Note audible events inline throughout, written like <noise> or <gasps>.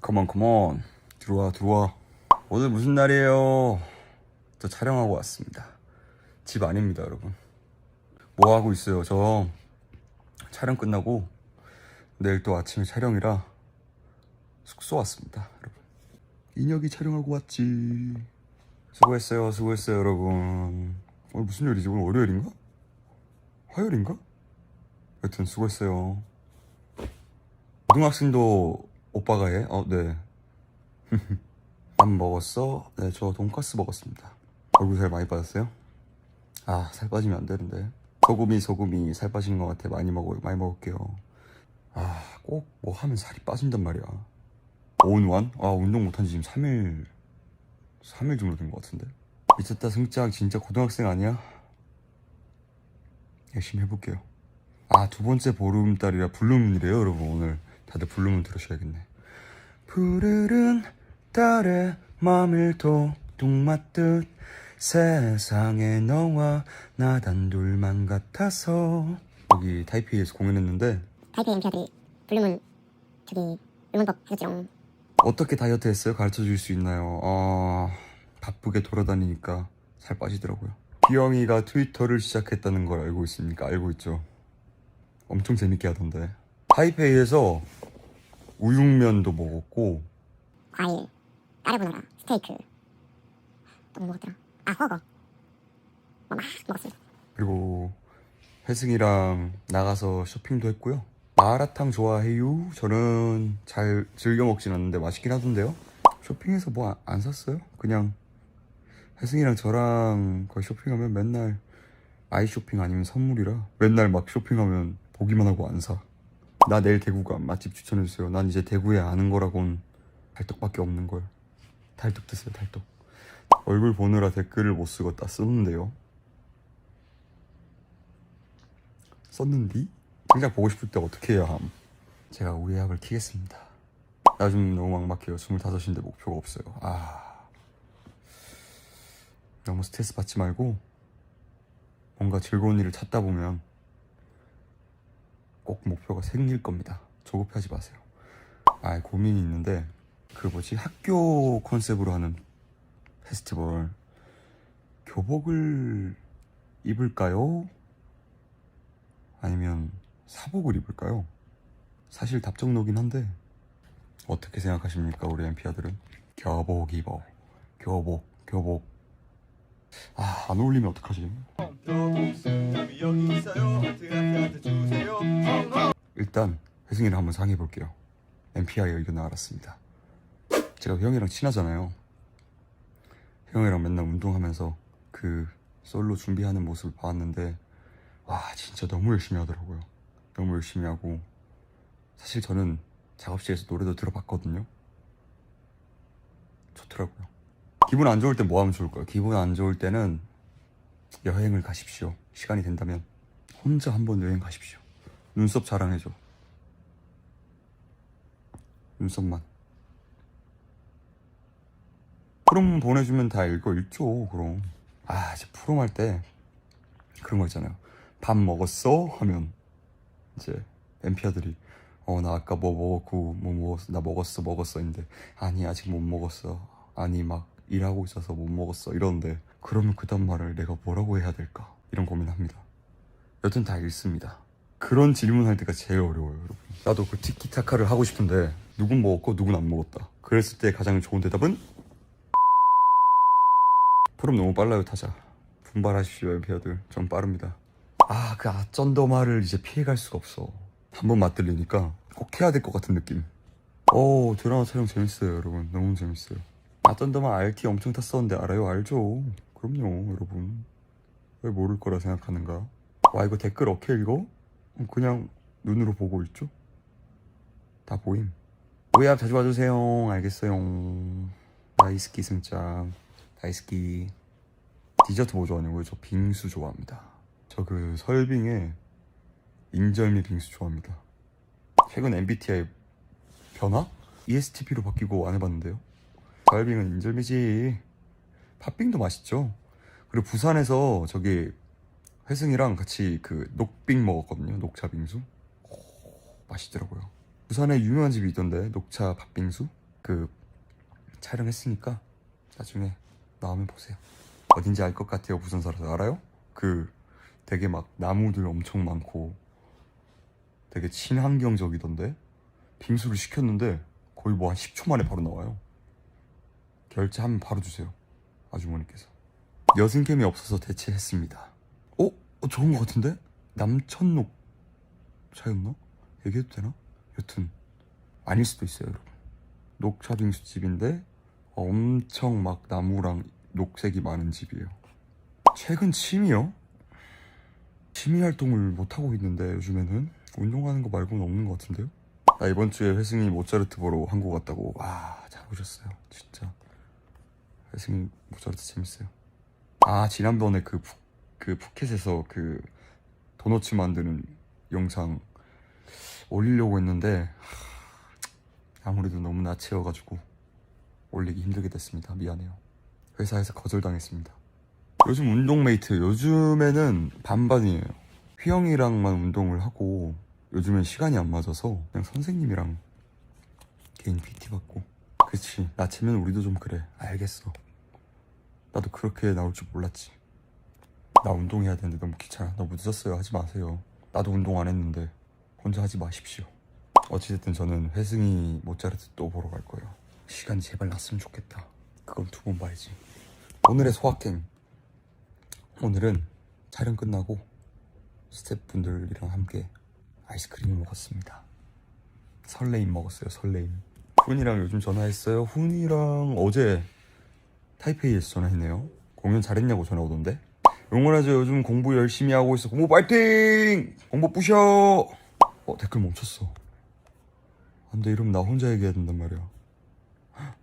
컴온 컴온 들어와 들어와. 오늘 무슨 날이에요? 저 촬영하고 왔습니다. 집 아닙니다 여러분. 뭐 하고 있어요 저? 촬영 끝나고 내일 또 아침에 촬영이라 숙소 왔습니다 여러분. 인혁이 촬영하고 왔지. 수고했어요 수고했어요 여러분. 오늘 무슨 요일이지? 오늘 월요일인가? 화요일인가? 여튼 수고했어요. 고등학생도 오빠가 해? 어, 네. <laughs> 밥 먹었어? 네, 저 돈까스 먹었습니다. 얼굴 살 많이 빠졌어요? 아, 살 빠지면 안 되는데. 소금이 소금이 살 빠진 것 같아. 많이 먹어요. 많이 먹을게요. 아, 꼭 뭐 하면 살이 빠진단 말이야. 온완? 아, 운동 못한 지 지금 3일, 3일 정도 된 것 같은데. 미쳤다, 승장. 진짜 고등학생 아니야? 열심히 해볼게요. 아, 두 번째 보름달이라 블루문이래요, 여러분. 오늘 다들 블루문 들으셔야겠네. 푸르른 달에 맘을 톡톡 맞듯 세상에 너와 나 단둘만 같아서 여기 타이페이에서 공연했는데 타이페이 엠피아들이 블루문 저기 응원법 해줬지롱 어떻게 다이어트 했어요? 가르쳐 줄 수 있나요? 아 바쁘게 돌아다니니까 살 빠지더라고요. 비영이가 트위터를 시작했다는 걸 알고 있습니까? 알고 있죠. 엄청 재밌게 하던데. 타이페이에서 우육면도 먹었고 과일 까르보나라 스테이크 또 뭐 먹었더라 아 허거 뭐막 먹었습니다 그리고 혜승이랑 나가서 쇼핑도 했고요. 마라탕 좋아해요? 저는 잘 즐겨 먹진 않는데 맛있긴 하던데요. 쇼핑해서 뭐 안 샀어요? 그냥 혜승이랑 저랑 거의 쇼핑하면 맨날 아이 쇼핑 아니면 선물이라 맨날 막 쇼핑하면 보기만 하고 안 사. 나 내일 대구 가 맛집 추천해주세요. 난 이제 대구에 아는 거라곤 달떡밖에 없는 걸. 달떡 드세요, 달떡. 얼굴 보느라 댓글을 못 쓰고 다 썼는데요. 썼는디? 진짜 보고 싶을 때 어떻게 해야 함? 제가 우리 약을 키겠습니다. 나좀 너무 막막해요. 25인데 목표가 없어요. 아. 너무 스트레스 받지 말고 뭔가 즐거운 일을 찾다 보면 꼭 목표가 생길 겁니다. 조급하지 마세요. 아, 고민이 있는데 그 뭐지 학교 컨셉으로 하는 페스티벌 교복을 입을까요? 아니면 사복을 입을까요? 사실 답정너긴 한데 어떻게 생각하십니까 우리 엠피아들은? 교복 입어 교복 교복 아 안 어울리면 어떡하지? 일단 혜승이랑 한번 상의해 볼게요. MPI 의견을 알았습니다. 제가 형이랑 친하잖아요. 형이랑 맨날 운동하면서 그 솔로 준비하는 모습을 봤는데 와 진짜 너무 열심히 하더라고요. 너무 열심히 하고. 사실 저는 작업실에서 노래도 들어봤거든요. 좋더라고요 기분 안 좋을 때 뭐 하면 좋을까요? 기분 안 좋을 때는 여행을 가십시오. 시간이 된다면 혼자 한번 여행 가십시오. 눈썹 자랑해줘. 눈썹만. 프롬 보내주면 다 읽어. 읽죠 그럼. 아 이제 프롬 할 때 그런 거 있잖아요. 밥 먹었어? 하면 이제 엠피아들이 어 나 아까 뭐 먹었고 뭐 먹었어 나 먹었어 먹었어 인데 아니 아직 못 먹었어. 아니 막 일하고 있어서 못 먹었어. 이러는데 그러면 그다음 말을 내가 뭐라고 해야 될까? 이런 고민합니다. 여튼 다 읽습니다. 그런 질문할 때가 제일 어려워요 여러분. 나도 그 티키타카를 하고 싶은데 누군 먹었고 누군 안 먹었다. 그랬을 때 가장 좋은 대답은? 프롬 너무 빨라요 타자. 분발하십시오 엠피아들. 전 빠릅니다. 아 그 아쩐더 말을 이제 피해갈 수가 없어. 한 번 맞들리니까 꼭 해야 될 것 같은 느낌. 오 드라마 촬영 재밌어요 여러분. 너무 재밌어요 아쩐더만 RT 엄청 탔었는데 알아요? 알죠. 그럼요 여러분. 왜 모를 거라 생각하는가? 와 이거 댓글 어떻게 읽어? 그냥 눈으로 보고 있죠? 다 보임. 오야 자주 와주세요. 알겠어요. 나이스키 승장 나이스키. 디저트 뭐 좋아하냐고요? 저 빙수 좋아합니다. 저 그 설빙에 인절미 빙수 좋아합니다. 최근 MBTI 변화? ESTP로 바뀌고 안 해봤는데요 설빙은 인절미지 팥빙도 맛있죠 그리고 부산에서 저기 회승이랑 같이 그 녹빙 먹었거든요 녹차 빙수 오, 맛있더라고요 부산에 유명한 집이 있던데 녹차 팥빙수 그 촬영했으니까 나중에 나오면 보세요. 어딘지 알 것 같아요. 부산사라서 알아요? 그 되게 막 나무들 엄청 많고 되게 친환경적이던데 빙수를 시켰는데 거의 뭐 한 10초 만에 바로 나와요. 결제하면 바로 주세요. 아주머니께서. 여승캠이 없어서 대체했습니다. 어? 어, 좋은 것 같은데? 남천록 차였나? 얘기해도 되나? 여튼 아닐 수도 있어요 여러분 녹차 빙수집인데 엄청 막 나무랑 녹색이 많은 집이에요 최근 취미요? 취미 활동을 못하고 있는데 요즘에는 운동하는 거 말고는 없는 것 같은데요? 나 이번 주에 회승이 모차르트 보러 한국 갔다고 와 잘 오셨어요 진짜 회승이 모차르트 재밌어요 아 지난번에 그, 푸, 그 푸켓에서 그 도너츠 만드는 영상 올리려고 했는데 하, 아무래도 너무 나치여가지고 올리기 힘들게 됐습니다. 미안해요. 회사에서 거절당했습니다. 요즘 운동메이트 요즘에는 반반이에요. 휘영이랑만 운동을 하고 요즘엔 시간이 안 맞아서 그냥 선생님이랑 개인 PT 받고 그치 나치면 우리도 좀 그래 알겠어 나도 그렇게 나올 줄 몰랐지 나 운동해야 되는데 너무 귀찮아 너무 늦었어요 하지 마세요 나도 운동 안 했는데 혼자 하지 마십시오. 어찌됐든 저는 회승이 모차르트 또 보러 갈 거예요. 시간이 제발 났으면 좋겠다. 그건 두 번 봐야지. 오늘의 소확행. 오늘은 촬영 끝나고 스태프분들이랑 함께 아이스크림을 먹었습니다. 설레임 먹었어요. 설레임. 훈이랑 요즘 전화했어요. 훈이랑 어제 타이페이에서 전화했네요. 공연 잘했냐고 전화 오던데. 응원하죠. 요즘 공부 열심히 하고 있어. 공부 파이팅! 공부 부셔! 어, 댓글 멈췄어. 안 돼, 이러면 나 혼자 얘기해야 된단 말이야. 헉,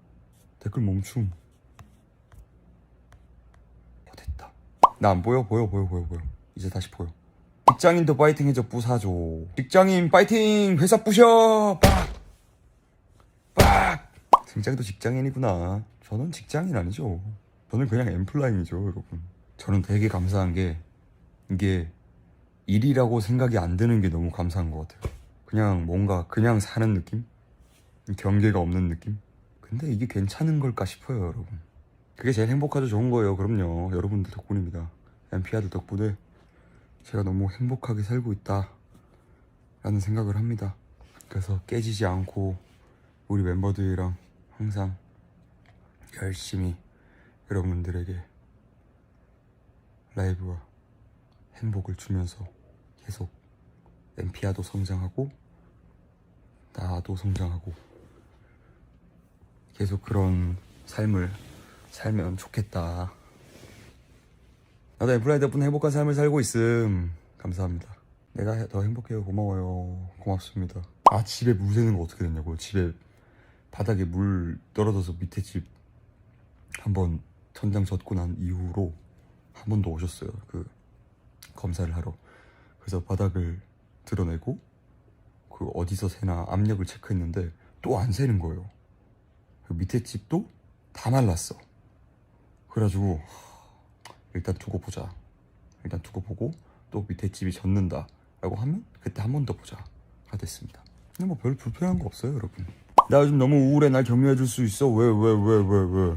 <gasps> 댓글 멈춤. 어, 됐다. 나 안 보여? 보여, 보여, 보여, 보여. 이제 다시 보여. 직장인도 파이팅 해줘, 부사줘. 직장인 파이팅! 회사 부셔! 빡! 빡! 승장도 직장인이구나. 저는 직장인 아니죠. 저는 그냥 엠플라잉이죠, 여러분. 저는 되게 감사한 게, 이게 일이라고 생각이 안 드는 게 너무 감사한 것 같아요. 그냥 뭔가 그냥 사는 느낌? 경계가 없는 느낌? 근데 이게 괜찮은 걸까 싶어요, 여러분. 그게 제일 행복하죠, 좋은 거예요. 그럼요. 여러분들 덕분입니다. 엠피아들 덕분에 제가 너무 행복하게 살고 있다. 라는 생각을 합니다. 그래서 깨지지 않고 우리 멤버들이랑 항상 열심히 여러분들에게 라이브와 행복을 주면서 계속 엠피아도 성장하고 나도 성장하고 계속 그런 삶을 살면 좋겠다. 나도 엠플라이 덕분에 행복한 삶을 살고 있음. 감사합니다. 내가 더 행복해요. 고마워요. 고맙습니다. 아 집에 물 새는 거 어떻게 됐냐고요? 집에 바닥에 물 떨어져서 밑에 집 한번 천장 젖고 난 이후로 한 번 더 오셨어요. 그 검사를 하러. 그래서 바닥을 드러내고 그 어디서 새나 압력을 체크했는데 또 안 새는 거예요. 그 밑에 집도 다 말랐어. 그래가지고 하, 일단 두고 보자. 일단 두고 보고 또 밑에 집이 젖는다라고 하면 그때 한 번 더 보자가 됐습니다. 근데 뭐 별 불편한 거 없어요, 여러분. 나 요즘 너무 우울해. 날 격려해 줄 수 있어. 왜 왜 왜 왜 왜?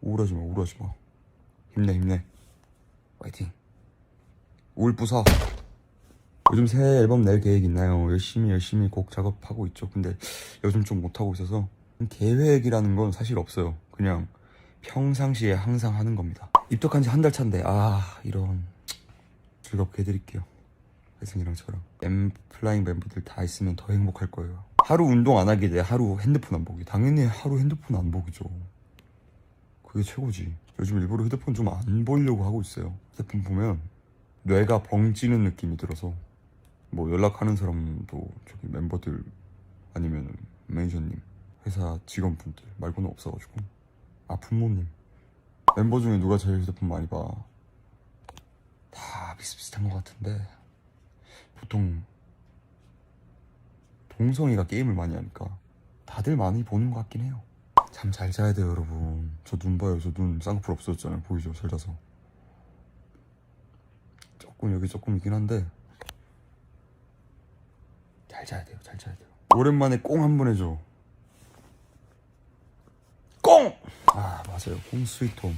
우울하지 마, 우울하지 마. 힘내, 힘내. 화이팅. 우울 부서. 요즘 새 앨범 낼 계획 있나요? 열심히 열심히 곡 작업하고 있죠. 근데 요즘 좀 못하고 있어서 계획이라는 건 사실 없어요. 그냥 평상시에 항상 하는 겁니다. 입덕한 지 한 달 차인데 아 이런 즐겁게 해드릴게요. 혜승이랑 저랑 엠플라잉 멤버들 다 있으면 더 행복할 거예요. 하루 운동 안 하게 돼 하루 핸드폰 안 보기. 당연히 하루 핸드폰 안 보기죠. 그게 최고지. 요즘 일부러 휴대폰 좀 안 보려고 하고 있어요. 휴대폰 보면 뇌가 벙찌는 느낌이 들어서 뭐 연락하는 사람도 저기 멤버들 아니면 매니저님, 회사 직원분들 말고는 없어가지고 아 부모님 멤버 중에 누가 제일 휴대폰 많이 봐? 다 비슷비슷한 것 같은데 보통 동성이가 게임을 많이 하니까 다들 많이 보는 것 같긴 해요. 잠 잘 자야 돼요, 여러분. 저 눈 봐요. 저 눈 쌍꺼풀 없어졌잖아요. 보이죠? 잘 자서. 조금 여기 조금이긴 한데 잘 자야 돼요. 잘 자야 돼요. 오랜만에 꽁 한 번 해줘. 꽁! 아 맞아요 홈스위트홈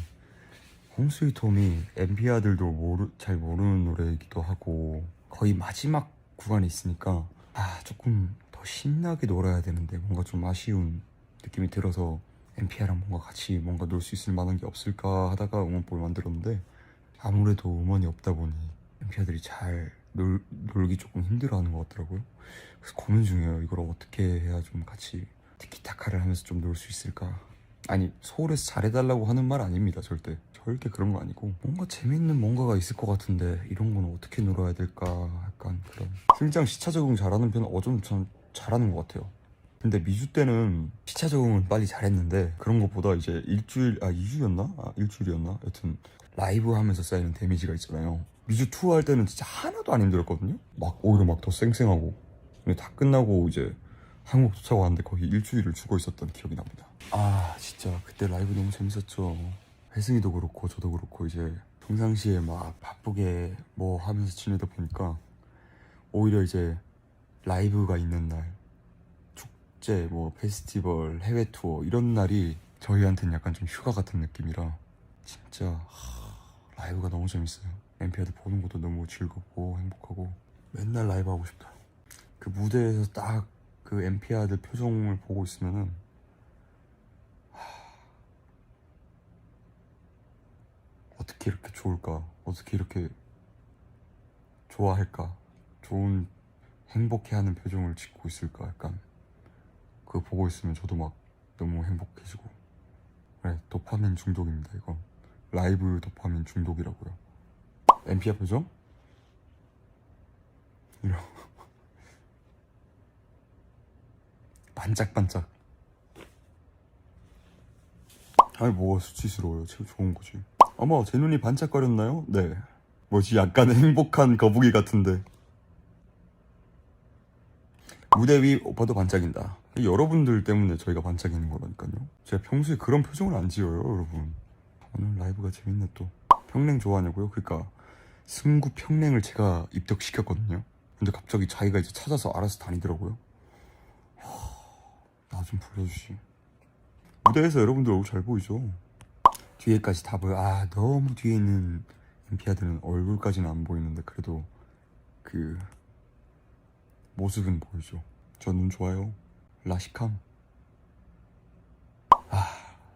홈스위트홈이 엠피아들도 모르, 잘 모르는 노래이기도 하고 거의 마지막 구간에 있으니까 아 조금 더 신나게 놀아야 되는데 뭔가 좀 아쉬운 느낌이 들어서 엠피아랑 뭔가 같이 뭔가 놀 수 있을 만한 게 없을까 하다가 응원법을 만들었는데 아무래도 음원이 없다 보니 엠피아들이 잘 놀, 놀기 조금 힘들어하는 것 같더라고요. 그래서 고민 중이에요. 이걸 어떻게 해야 좀 같이 티키타카를 하면서 좀 놀 수 있을까? 아니 서울에서 잘해달라고 하는 말 아닙니다 절대. 절대 그런 거 아니고 뭔가 재밌는 뭔가가 있을 것 같은데 이런 건 어떻게 놀아야 될까? 약간 그런. 승장 시차 적응 잘하는 편은 어좀 전 잘하는 것 같아요 근데 미주 때는 시차 적응은 빨리 잘했는데 그런 것보다 이제 일주일 아 2주였나? 아 일주일이었나? 여튼 라이브 하면서 쌓이는 데미지가 있잖아요 미주 투어 할 때는 진짜 하나도 안 힘들었거든요 막 오히려 막 더 쌩쌩하고 근데 다 끝나고 이제 한국 도착하는데 거의 일주일을 죽어 있었던 기억이 납니다. 아 진짜 그때 라이브 너무 재밌었죠. 혜승이도 그렇고 저도 그렇고 이제 평상시에 막 바쁘게 뭐 하면서 지내다 보니까 오히려 이제 라이브가 있는 날 축제 뭐 페스티벌 해외 투어 이런 날이 저희한테는 약간 좀 휴가 같은 느낌이라 진짜 하, 라이브가 너무 재밌어요. 엠피아드 보는 것도 너무 즐겁고 행복하고 맨날 라이브 하고 싶다. 그 무대에서 딱 그 엠피아들 표정을 보고 있으면은 하, 어떻게 이렇게 좋을까? 어떻게 이렇게 좋아할까? 좋은 행복해하는 표정을 짓고 있을까? 약간 그거 보고 있으면 저도 막 너무 행복해지고 그래 도파민 중독입니다 이거 라이브 도파민 중독이라고요 엠피아 표정? 이런 <laughs> 반짝반짝. 아니 뭐가 수치스러워요. 제일 좋은 거지. 어머 제 눈이 반짝거렸나요? 네. 뭐지 약간 행복한 거북이 같은데. 무대 위 오빠도 반짝인다. 여러분들 때문에 저희가 반짝이는 거라니까요. 제가 평소에 그런 표정을 안 지어요, 여러분. 오늘 라이브가 재밌네 또. 평냉 좋아하냐고요? 그러니까 승구 평냉을 제가 입덕시켰거든요. 근데 갑자기 자기가 이제 찾아서 알아서 다니더라고요. 나 좀 불러주시. 무대에서 여러분들 얼굴 잘 보이죠? 뒤에까지 다 보여. 아 너무 뒤에 있는 엠피아들은 얼굴까지는 안 보이는데 그래도 그 모습은 보이죠. 저 눈 좋아요. 라식함. 아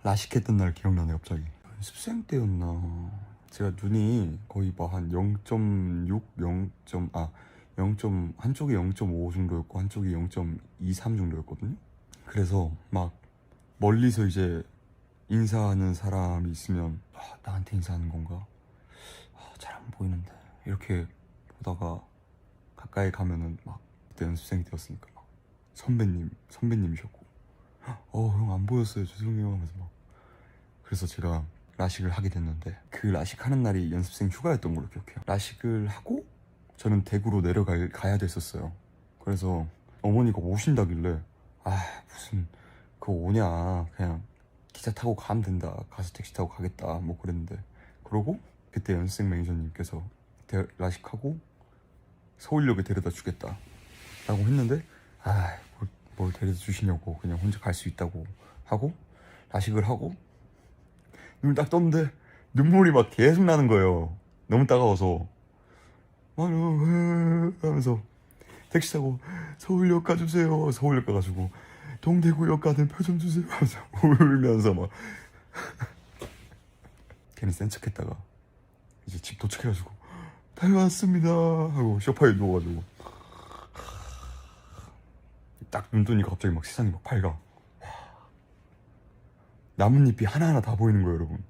라식했던 날 기억나네 갑자기. 연습생 때였나. 제가 눈이 거의 뭐한 0.6, 0. 아 0. 한쪽이 0.5 정도였고 한쪽이 0.23 정도였거든요. 그래서 막 멀리서 이제 인사하는 사람이 있으면 아, 나한테 인사하는 건가? 아, 잘 안 보이는데 이렇게 보다가 가까이 가면은 막 그때 연습생 때였으니까 막 선배님 선배님이셨고. 어 형 안 보였어요. 죄송해요 하면서 막. 그래서 제가 라식을 하게 됐는데 그 라식 하는 날이 연습생 휴가였던 걸로 기억해요. 라식을 하고 저는 대구로 내려가야 됐었어요. 그래서 어머니가 오신다길래 아 무슨 그거 오냐. 그냥 기차 타고 가면 된다. 가서 택시 타고 가겠다. 뭐 그랬는데. 그러고 그때 연습생 매니저님께서 대- 라식하고 서울역에 데려다 주겠다 라고 했는데 아 뭘, 뭘 데려다 주시냐고 그냥 혼자 갈 수 있다고 하고 라식을 하고 눈을 딱 떴는데 눈물이 막 계속 나는 거예요. 너무 따가워서. 막 하면서 택시 타고 서울역 가주세요. 서울역 가가지고 동대구역 가는 표 좀 주세요. 하면서 울면서 막. <laughs> 괜히 센 척했다가 이제 집 도착해가지고 다녀왔습니다. 하고 소파에 누워가지고 딱 눈 뜨니까 갑자기 막 세상이 막 밝아. 와. 나뭇잎이 하나하나 다 보이는 거예요, 여러분.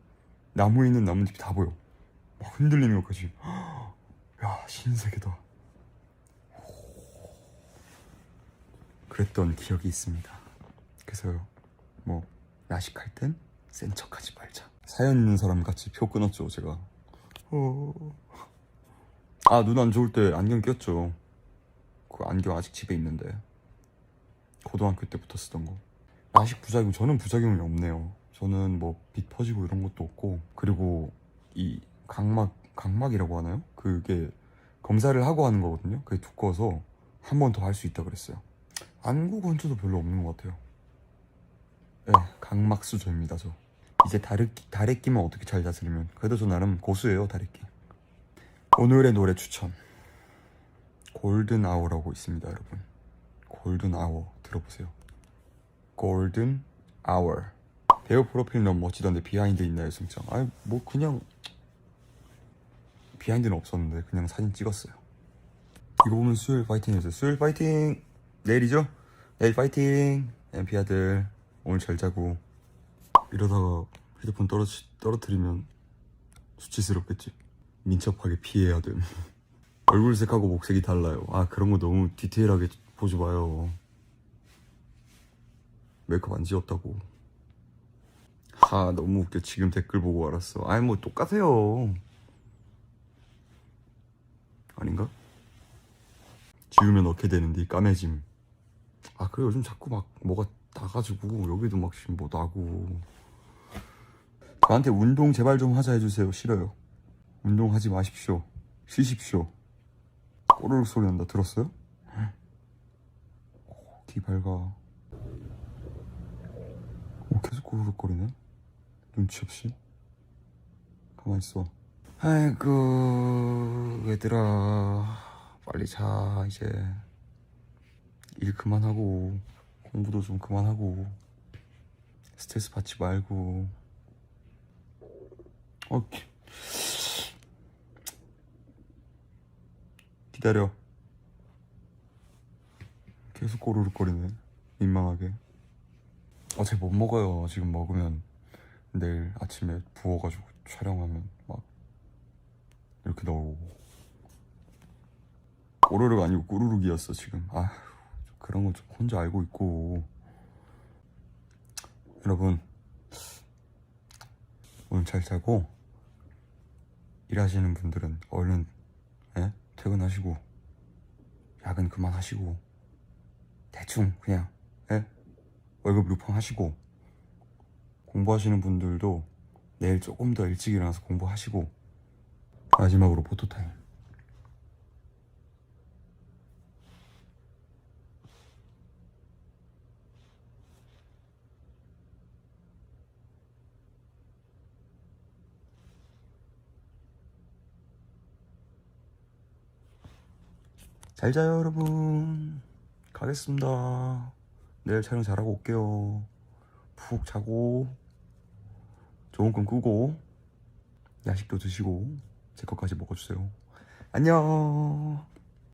나무에 있는 나뭇잎이 다 보여. 막 흔들리는 것까지. <gasps> 야 신세계다. 그랬던 기억이 있습니다. 그래서 뭐 야식할 땐 센 척하지 말자. 사연 있는 사람 같이 표 끊었죠 제가. 어... 아눈 안 좋을 때 안경 꼈죠. 그 안경 아직 집에 있는데 고등학교 때부터 쓰던 거. 야식 부작용 저는 부작용이 없네요. 저는 뭐 빛 퍼지고 이런 것도 없고 그리고 이 각막 각막이라고 하나요? 그게 검사를 하고 하는 거거든요. 그게 두꺼워서 한 번 더 할 수 있다 그랬어요. 안구 건조도 별로 없는 것 같아요. 네, 감 강막수저입니다 저 이제 다래끼, 다래끼만 어떻게 잘 다스리면 그래도 저 나름 고수예요 다래끼 오늘의 노래 추천 골든 아워라고 있습니다 여러분 골든 아워 들어보세요. 골든 아워 배우 프로필 너무 멋지던데 비하인드 있나요 승장 아니 뭐 그냥 비하인드는 없었는데 그냥 사진 찍었어요. 이거 보면 수요일 파이팅 해주세요. 수요일 파이팅! 내일이죠? 내일 파이팅! 엠피아들 오늘 잘 자고. 이러다가 휴대폰 떨어, 떨어뜨리면 수치스럽겠지. 민첩하게 피해야 됨. <laughs> 얼굴색하고 목색이 달라요. 아 그런 거 너무 디테일하게 보지 마요 메이크업 안 지웠다고. 하 너무 웃겨. 지금 댓글 보고 알았어. 아니 뭐 똑같아요. 아닌가? 지우면 어떻게 되는데 까매짐. 아 그래. 요즘 자꾸 막 뭐가 나가지고 여기도 막 지금 뭐 나고. 저한테 운동 제발 좀 하자 해주세요. 싫어요. 운동하지 마십시오. 쉬십시오. 꼬르륵 소리 난다. 들었어요? 오, 귀 밝아 꼬르륵거리네? 눈치 없이? 가만히 있어. 아이고 얘들아. 빨리 자 이제. 일 그만하고 공부도 좀 그만하고 스트레스 받지 말고. 어 기- 기다려. 계속 꼬르륵거리네 민망하게 어차피 못 먹어요 지금 먹으면 내일 아침에 부어가지고 촬영하면 막 이렇게 나오고 꼬르륵 아니고 꾸르륵이었어 지금 아 그런 건 좀 혼자 알고 있고 여러분 오늘 잘 자고 일하시는 분들은 얼른 예? 퇴근하시고 야근 그만하시고 대충 그냥 예? 월급 루팡하시고 공부하시는 분들도 내일 조금 더 일찍 일어나서 공부하시고 마지막으로 포토타임. 잘 자요 여러분. 가겠습니다 내일 촬영 잘하고 올게요. 푹 자고 좋은 꿈 꾸고 야식도 드시고 제 것까지 먹어주세요. 안녕